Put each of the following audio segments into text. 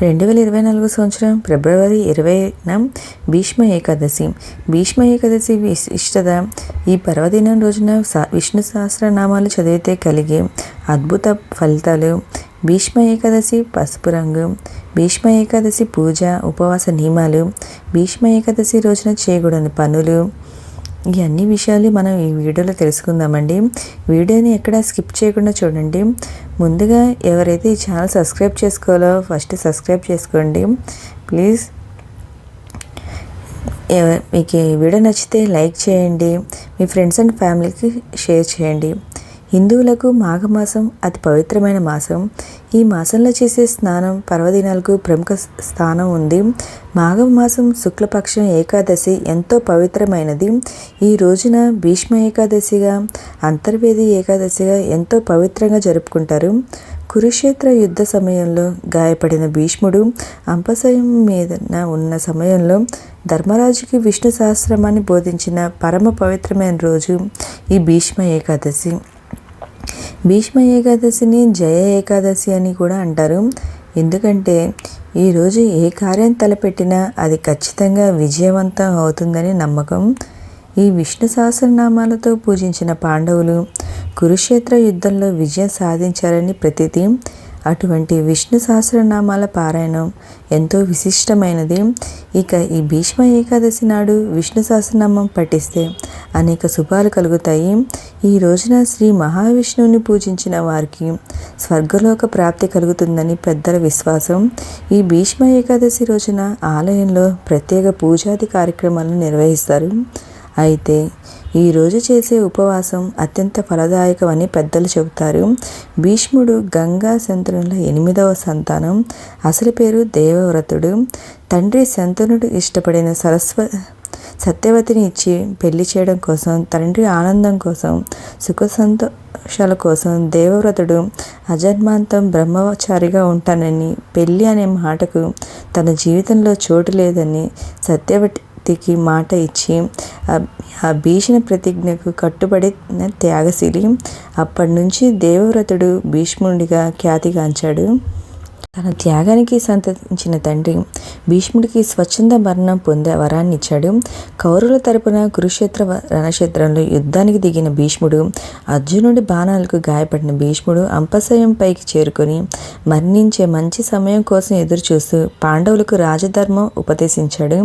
రెండు వేల ఇరవై నాలుగు సంవత్సరం ఫిబ్రవరి ఇరవైన భీష్మ ఏకాదశి. భీష్మ ఏకాదశి విశిష్టత ఈ పర్వదినం రోజున విష్ణు సహస్రనామాలు చదివితే కలిగే అద్భుత ఫలితాలు. భీష్మ ఏకాదశి పసుపు రంగు భీష్మ ఏకాదశి పూజ ఉపవాస నియమాలు భీష్మ ఏకాదశి రోజున చేయకూడని పనులు ఈ అన్ని విషయాలు మనం ఈ వీడియోలో తెలుసుకుందామండి. వీడియోని ఎక్కడ స్కిప్ చేయకుండా చూడండి. ముందుగా ఎవరైతే ఈ ఛానల్ సబ్స్క్రైబ్ చేసుకోవాలో ఫస్ట్ సబ్స్క్రైబ్ చేసుకోండి. ప్లీజ్. ఎవ- మీకు ఈ వీడియో నచ్చితే లైక్ చేయండి. మీ ఫ్రెండ్స్ అండ్ ఫ్యామిలీకి షేర్ చేయండి. హిందువులకు మాఘమాసం అతి పవిత్రమైన మాసం. ఈ మాసంలో చేసే స్నానం పర్వదినాలకు ప్రముఖ స్థానం ఉంది. మాఘమాసం శుక్లపక్షం ఏకాదశి ఎంతో పవిత్రమైనది. ఈ రోజున భీష్మ ఏకాదశిగా అంతర్వేది ఏకాదశిగా ఎంతో పవిత్రంగా జరుపుకుంటారు. కురుక్షేత్ర యుద్ధ సమయంలో గాయపడిన భీష్ముడు అంపశయం మీద ఉన్న సమయంలో ధర్మరాజుకి విష్ణు సహస్రమాన్ని బోధించిన పరమ పవిత్రమైన రోజు ఈ భీష్మ ఏకాదశి. భీష్మ ఏకాదశిని జయ ఏకాదశి అని కూడా అంటారు. ఎందుకంటే ఈరోజు ఏ కార్యం తలపెట్టినా అది ఖచ్చితంగా విజయవంతం అవుతుందని నమ్మకం. ఈ విష్ణు సహస్రనామాలతో పూజించిన పాండవులు కురుక్షేత్ర యుద్ధంలో విజయం సాధించారని ప్రతీతి. అటువంటి విష్ణు సహస్రనామాల పారాయణం ఎంతో విశిష్టమైనది. ఇక ఈ భీష్మ ఏకాదశి నాడు విష్ణు సహస్రనామం పఠిస్తే అనేక శుభాలు కలుగుతాయి. ఈ రోజున శ్రీ మహావిష్ణువుని పూజించిన వారికి స్వర్గలోక ప్రాప్తి కలుగుతుందని పెద్దల విశ్వాసం. ఈ భీష్మ ఏకాదశి రోజున ఆలయంలో ప్రత్యేక పూజాది కార్యక్రమాలను నిర్వహిస్తారు. అయితే ఈరోజు చేసే ఉపవాసం అత్యంత ఫలదాయకమని పెద్దలు చెబుతారు. భీష్ముడు గంగా శంతనుల ఎనిమిదవ సంతానం. అసలు పేరు దేవవ్రతుడు. తండ్రి శంతనుడు ఇష్టపడిన సరస్వ సత్యవతిని ఇచ్చి పెళ్ళి చేయడం కోసం తండ్రి ఆనందం కోసం సుఖ సంతోషాల కోసం దేవవ్రతుడు అజన్మాంతం బ్రహ్మచారిగా ఉంటానని పెళ్ళి అనే మాటకు తన జీవితంలో చోటు లేదని సత్యవతికి మాట ఇచ్చి ఆ- భీషణ ప్రతిజ్ఞకు కట్టుబడిన త్యాగశీలి. అప్పటి నుంచి దేవవ్రతుడు భీష్ముడిగా ఖ్యాతిగాంచాడు తన త్యాగానికి సంతతించిన తండ్రి భీష్ముడికి స్వచ్ఛంద మరణం పొందే వరాన్ని ఇచ్చాడు కౌరవుల తరపున కురుక్షేత్ర రణక్షేత్రంలో యుద్ధానికి దిగిన భీష్ముడు అర్జునుడి బాణాలకు గాయపడిన భీష్ముడు అంపశయం పైకి చేరుకొని మరణించే మంచి సమయం కోసం ఎదురుచూస్తూ పాండవులకు రాజధర్మం ఉపదేశించాడు.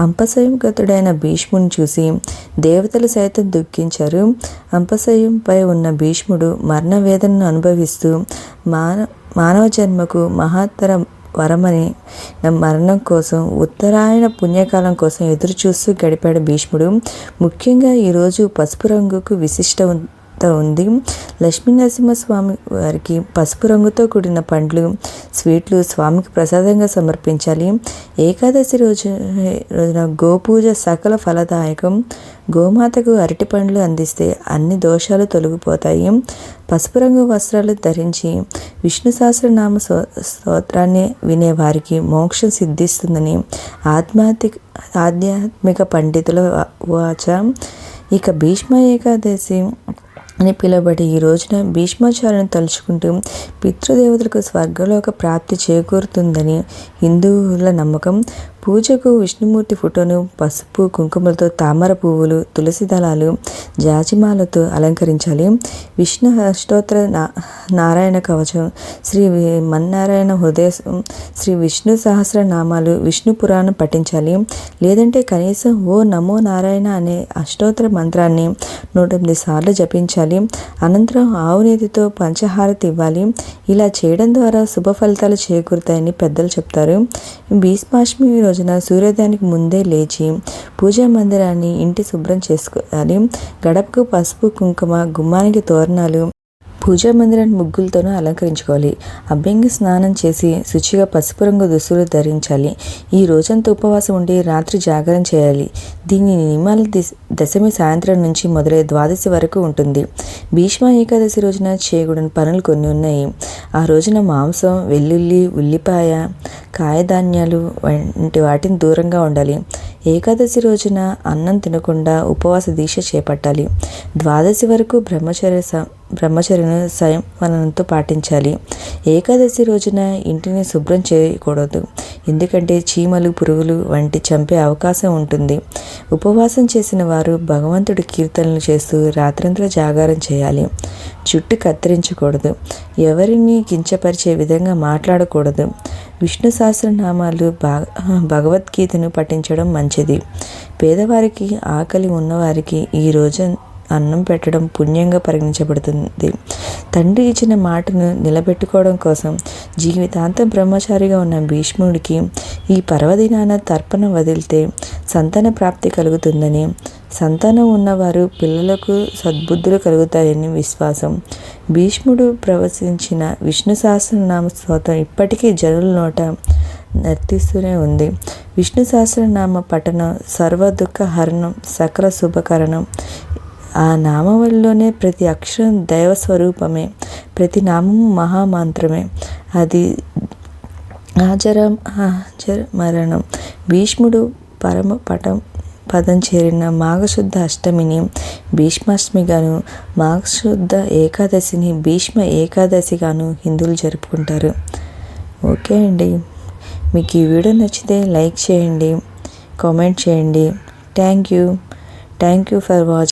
అంపశయంగతుడైన భీష్ముని చూసి దేవతలు సైతం దుఃఖించారు. అంపశయంపై ఉన్న భీష్ముడు మరణ వేదనను అనుభవిస్తూ మాన మానవ జన్మకు మహత్తర వరమని మరణం కోసం ఉత్తరాయణ పుణ్యకాలం కోసం ఎదురు చూస్తూ గడిపాడు భీష్ముడు. ముఖ్యంగా ఈరోజు పసుపు రంగుకు విశిష్ట ఉం- ఉంది. లక్ష్మీనరసింహస్వామి వారికి పసుపు రంగుతో కూడిన పండ్లు స్వీట్లు స్వామికి ప్రసాదంగా సమర్పించాలి. ఏకాదశి రోజు రోజున గోపూజ సకల ఫలదాయకం. గోమాతకు అరటి పండ్లు అందిస్తే అన్ని దోషాలు తొలగిపోతాయి. పసుపు రంగు వస్త్రాలు ధరించి విష్ణు సహస్రనామ స్తోత్రాన్ని వినే వారికి మోక్షం సిద్ధిస్తుందని ఆధ్యాత్మిక ఆధ్యాత్మిక పండితుల వాచ. ఇక భీష్మ ఏకాదశి అని పిలువబడి ఈ రోజున భీష్మాచార్యను తలుచుకుంటూ పితృదేవతలకు స్వర్గలోక ప్రాప్తి చేకూరుతుందని హిందువుల నమ్మకం. పూజకు విష్ణుమూర్తి ఫోటోను పసుపు కుంకుమలతో తామర పువ్వులు తులసి దళాలు జాజిమాలతో అలంకరించాలి. విష్ణు అష్టోత్తర నా నారాయణ కవచం శ్రీ మన్నారాయణ హృదయం శ్రీ విష్ణు సహస్రనామాలు విష్ణు పురాణం పఠించాలి. లేదంటే కనీసం ఓ నమో నారాయణ అనే అష్టోత్తర మంత్రాన్ని నూట ఎనిమిది సార్లు జపించాలి. అనంతరం ఆవు నీతితో పంచహారతి ఇవ్వాలి. ఇలా చేయడం ద్వారా శుభ ఫలితాలు చేకూరుతాయని పెద్దలు చెప్తారు. భీష్మాష్టమి రోజున సూర్యోదయానికి ముందే లేచి పూజా మందిరాన్ని ఇంటి శుభ్రం చేసుకోవాలి గడపకు పసుపు కుంకుమ గుమ్మానికి తోరణాలు పూజా మందిరాన్ని ముగ్గులతోనూ అలంకరించుకోవాలి. అభ్యంగి స్నానం చేసి శుచిగా పసుపు రంగు దుస్తులు ధరించాలి. ఈ రోజంతా ఉపవాసం ఉండి రాత్రి జాగరణ చేయాలి. దీని నియమాల దశమి సాయంత్రం నుంచి మొదలై ద్వాదశి వరకు ఉంటుంది. భీష్మ ఏకాదశి రోజున చేయకూడని పనులు కొన్ని ఉన్నాయి. ఆ రోజున మాంసం వెల్లుల్లి ఉల్లిపాయ కాయధాన్యాలు వంటి వాటిని దూరంగా ఉండాలి. ఏకాదశి రోజున అన్నం తినకుండా ఉపవాస దీక్ష చేపట్టాలి. ద్వాదశి వరకు బ్రహ్మచర్య స బ్రహ్మచర్యను సంవరణంతో పాటించాలి. ఏకాదశి రోజున ఇంటిని శుభ్రం చేయకూడదు. ఎందుకంటే చీమలు పురుగులు వంటి చంపే అవకాశం ఉంటుంది. ఉపవాసం చేసిన వారు భగవంతుడి కీర్తనలు చేస్తూ రాత్రంతా జాగారం చేయాలి. జుట్టు కత్తిరించకూడదు. ఎవరిని కించపరిచే విధంగా మాట్లాడకూడదు. విష్ణు సహస్రనామాలు భాగ భగవద్గీతను పఠించడం మంచిది. పేదవారికి ఆకలి ఉన్నవారికి ఈ రోజు అన్నం పెట్టడం పుణ్యంగా పరిగణించబడుతుంది. తండ్రి ఇచ్చిన మాటను నిలబెట్టుకోవడం కోసం జీవితాంతం బ్రహ్మచారిగా ఉన్న భీష్ముడికి ఈ పర్వదినాన తర్పణ వదిలితే సంతాన ప్రాప్తి కలుగుతుందని సంతానం ఉన్నవారు పిల్లలకు సద్బుద్ధులు కలుగుతాయని విశ్వాసం. భీష్ముడు ప్రవచించిన విష్ణు సహస్రనామ స్తోత్రం ఇప్పటికీ జనుల నోట నర్తిస్తూనే ఉంది. విష్ణు సహస్రనామ పఠనం సర్వ దుఃఖ హరణం సకల శుభకరణం ఆ నామవల్లోనే ప్రతి అక్షరం దైవ స్వరూపమే ప్రతి నామము మహామంత్రమే. అది ఆచరం ఆచర మరణం. భీష్ముడు పరమ పటం పదం చేరిన మాఘశుద్ధ అష్టమిని భీష్మాష్టమిగాను మాఘశుద్ధ ఏకాదశిని భీష్మ ఏకాదశిగాను హిందువులు జరుపుకుంటారు. ఓకే అండి. మీకు ఈ వీడియో నచ్చితే లైక్ చేయండి కామెంట్ చేయండి. Thank you. Thank you for watching